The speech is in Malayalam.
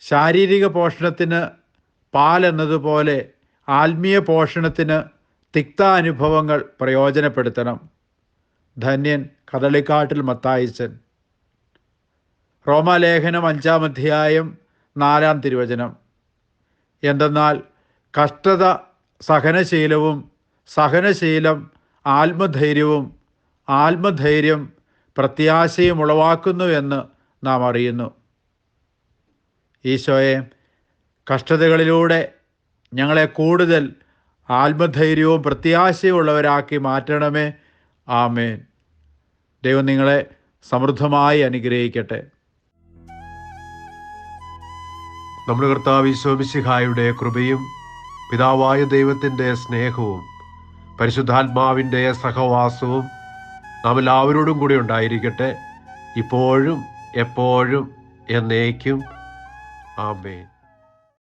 ശാരീരിക പോഷണത്തിന് പാൽ എന്നതുപോലെ ആത്മീയ പോഷണത്തിന് തിക്ത അനുഭവങ്ങൾ പ്രയോജനപ്പെടുത്തണം. ധന്യൻ കദളിക്കാട്ടിൽ മത്തായിച്ചൻ. റോമാലേഖനം അഞ്ചാം അധ്യായം നാലാം തിരുവചനം. എന്തെന്നാൽ കഷ്ടത സഹനശീലവും സഹനശീലം ആത്മധൈര്യവും ആത്മധൈര്യം പ്രത്യാശയും ഉളവാക്കുന്നുവെന്ന് നാം അറിയുന്നു. ഈശോയെ കഷ്ടതകളിലൂടെ ഞങ്ങളെ കൂടുതൽ ആത്മധൈര്യവും പ്രത്യാശയും ഉള്ളവരാക്കി മാറ്റണമേ. ആമേൻ. ദൈവം നിങ്ങളെ സമൃദ്ധമായി അനുഗ്രഹിക്കട്ടെ. നമ്മുടെ കർത്താവ് ഈശോമിശിഹായുടെ കൃപയും പിതാവായ ദൈവത്തിന്റെ സ്നേഹവും പരിശുദ്ധാത്മാവിന്റെ സഹവാസവും നാം എല്ലാവരോടും കൂടി ഉണ്ടായിരിക്കട്ടെ. ഇപ്പോഴും എപ്പോഴും എന്നേക്കും ആമേൻ